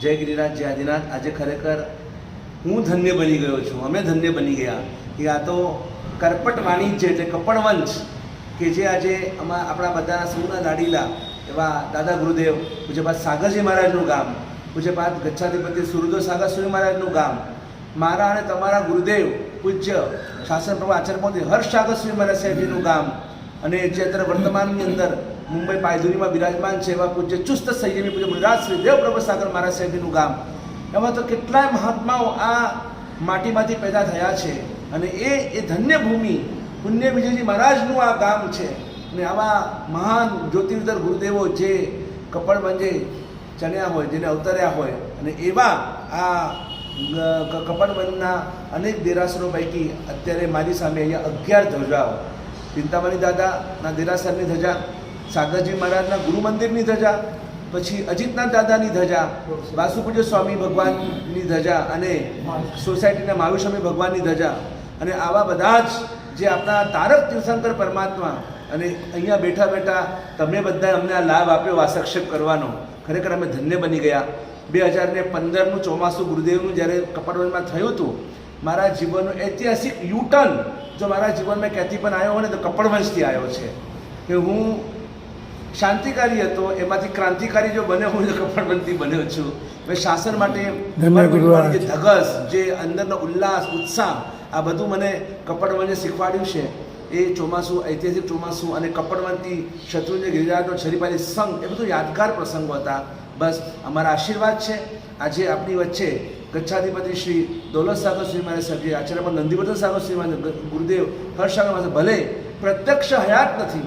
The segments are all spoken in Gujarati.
જય ગિરિરાજ, જય આદિનાથ. આજે ખરેખર હું ધન્ય બની ગયો છું. અમે ધન્ય બની ગયા કે આ તો કરપટ વાણિજ્ય એટલે કપડવંશ કે જે આજે આમાં આપણા બધા સૌના લાડીલા એવા દાદા ગુરુદેવ પૂજ્યપાદ સાગરજી મહારાજનું ગામ, પૂજ્યપાદ ગચ્છાધિપતિ સુરદો સાગરસુરી મહારાજનું ગામ, મારા અને તમારા ગુરુદેવ પૂજ્ય શાસન પ્રભુ આચાર્ય મોદી હર્ષ સાગરસુરી મહારાજ સાહેબજીનું ગામ અને જે અત્યારે વર્તમાનની અંદર મુંબઈ પાયધુરીમાં બિરાજમાન છે એવા પૂજ્ય ચુસ્ત સંયમી પૂજ્ય મુનિરાજ શ્રી દેવ સાગર મહારાજ સાહેબનું ગામ. એમાં તો કેટલાય મહાત્માઓ આ માટીમાંથી પેદા થયા છે અને એ એ ધન્ય ભૂમિ પુણ્ય વિજયજી મહારાજનું આ ગામ છે. અને આવા મહાન જ્યોતિર્ધર ગુરુદેવો જે કપડ મંજે ચણ્યા હોય, જેને અવતર્યા હોય અને એવા આ કપડવનના અનેક દેરાસરો પૈકી અત્યારે મારી સામે અહીંયા અગિયાર ધજાઓ ચિંતામણી દાદાના દેરાસરની ધજા સાગરજી મહારાજના ગુરુ મંદિરની ધજા, પછી અજીતનાથ દાદાની ધજા, વાસુપૂજ્ય સ્વામી ભગવાનની ધજા અને સોસાયટીના મહાવીર સ્વામી ભગવાનની ધજા. અને આવા બધા જ જે આપણા તારક તીર્થંકર પરમાત્મા અને અહીંયા બેઠા બેઠા તમે બધા અમને આ લાભ આપ્યો વાસક્ષેપ કરવાનો. ખરેખર અમે ધન્ય બની ગયા. બે હજાર ને પંદરનું ચોમાસું ગુરુદેવનું જ્યારે કપડવનમાં થયું હતું, મારા જીવનનું ઐતિહાસિક યુટર્ન જો મારા જીવનમાં ક્યાંથી પણ આવ્યો હોય ને તો કપડવંશથી આવ્યો છે. કે હું શાંતિકારી હતો એમાંથી ક્રાંતિકારી જો બન્યો હું કપડબંધી બન્યો છું. મેં શાસન માટે જે ધગસ જે અંદરનો ઉલ્લાસ ઉત્સાહ આ બધું મને કપડવને શીખવાડ્યું છે. એ ચોમાસું ઐતિહાસિક ચોમાસું અને કપડવંતી શત્રુંજય ગિરિરાજનો છરીપાલી સંઘ એ બધું યાદગાર પ્રસંગો હતા. બસ અમારા આશીર્વાદ છે. આજે આપણી વચ્ચે ગચ્છાધિપતિ શ્રી દોલત સાગર શ્રી મારે સાહેબજી આચાર્ય નંદીવર્ધન સાગર શ્રી મારે ગુરુદેવ હર્ષ સાગર ભલે પ્રત્યક્ષ હયાત નથી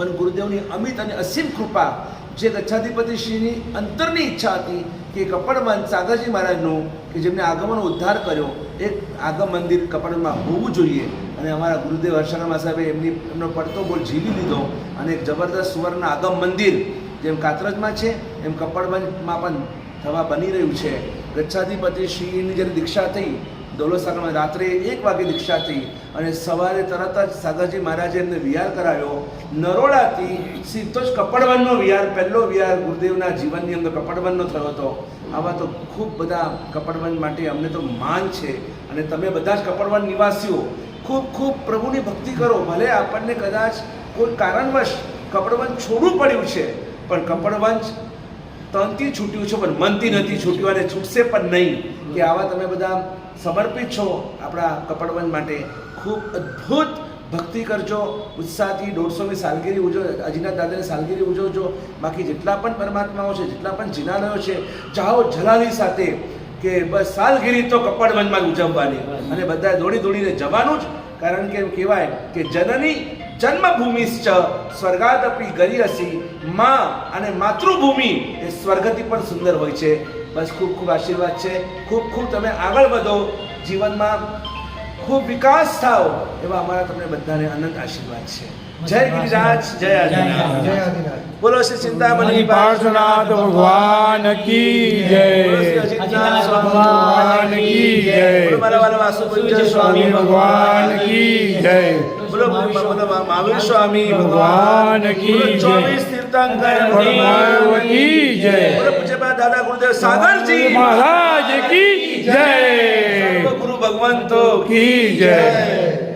પણ ગુરુદેવની અમિત અને અસીમ કૃપા, જે દક્ષાધિપતિશ્રીની અંતરની ઈચ્છા હતી કે કપડવંત સાગરજી મહારાજનું, કે જેમને આગમનનો ઉદ્ધાર કર્યો એ આગમ મંદિર કપડમાં હોવું જોઈએ. અને અમારા ગુરુદેવ હર્ષારામા સાહેબે એમની, એમનો પડતો બોલ ઝીલી લીધો અને એક જબરદસ્ત સુવર્ણ આગમ મંદિર, જેમ કાતરજમાં છે, એમ કપડવંતમાં પણ થવા બની રહ્યું છે. ગચ્છાધિપતિ શ્રીની જ્યારે દીક્ષા થઈ દોલતસાગરમાં રાત્રે એક વાગે દીક્ષા થઈ અને સવારે તરત જ સાગરજી મહારાજે એમને વિહાર કરાવ્યો. નરોડાથી સીધો જ કપડવનનો વિહાર, પહેલો વિહાર ગુરુદેવના જીવનની અંદર કપડવનનો થયો હતો. આવા તો ખૂબ બધા કપડવન માટે અમને તો માન છે અને તમે બધા જ કપડવન નિવાસીઓ, ખૂબ ખૂબ પ્રભુની ભક્તિ કરો. ભલે આપણને કદાચ કોઈ કારણવશ કપડવન છોડવું પડ્યું છે, પણ કપડવંશ તનથી છૂટ્યું છે પણ મનથી નથી છૂટ્યું અને છૂટશે પણ નહીં. કે આવા તમે બધા સમર્પિત છો આપણા કપડવન માટે. ખૂબ અદ્ભુત ભક્તિ કરજો ઉત્સાહથી દોઢસોમી સાલગીરી ઉજવો અજીના દાદાની સાલગીરી ઉજવજો. બાકી જેટલા પણ પરમાત્માઓ છે જેટલા પણ જિનાલયો છે ચાહો જલાલી સાથે કે બસ સાલગીરી તો કપડવનમાં ઉજવવાની. અને બધા દોડી દોડીને જવાનું જ. કારણ કે એમ કહેવાય કે જનની જન્મભૂમિશ્ચ સ્વર્ગાદપી ગરીયસી માં અને માતૃભૂમિ એ સ્વર્ગથી પણ સુંદર હોય છે. બસ ખૂબ ખૂબ આશીર્વાદ છે. ખૂબ ખૂબ તમે આગળ વધો. જીવનમાં ખૂબ વિકાસ થાઓ એવા અમારા તમને બધાને અનંત આશીર્વાદ છે. જય ગિરિરાજ જય આદિનાથ. જય આદિનાથ. બોલો શ્રી ચિંતામણી પાર્શ્વનાથ ભગવાન કી જય. ભગવાન કી જય. મારા વાલા વાસુપંચ સ્વામી સ્વામી ભગવાન કી જય. મહાવીર સ્વામી ભગવાન કી જય. તીર્થંકર કી જય. બોલો પૂજ્યપાદ દાદા ગુરુદેવ સાગરજી. મહારાજ કી જય. ગુરુ ભગવંતો કી જય.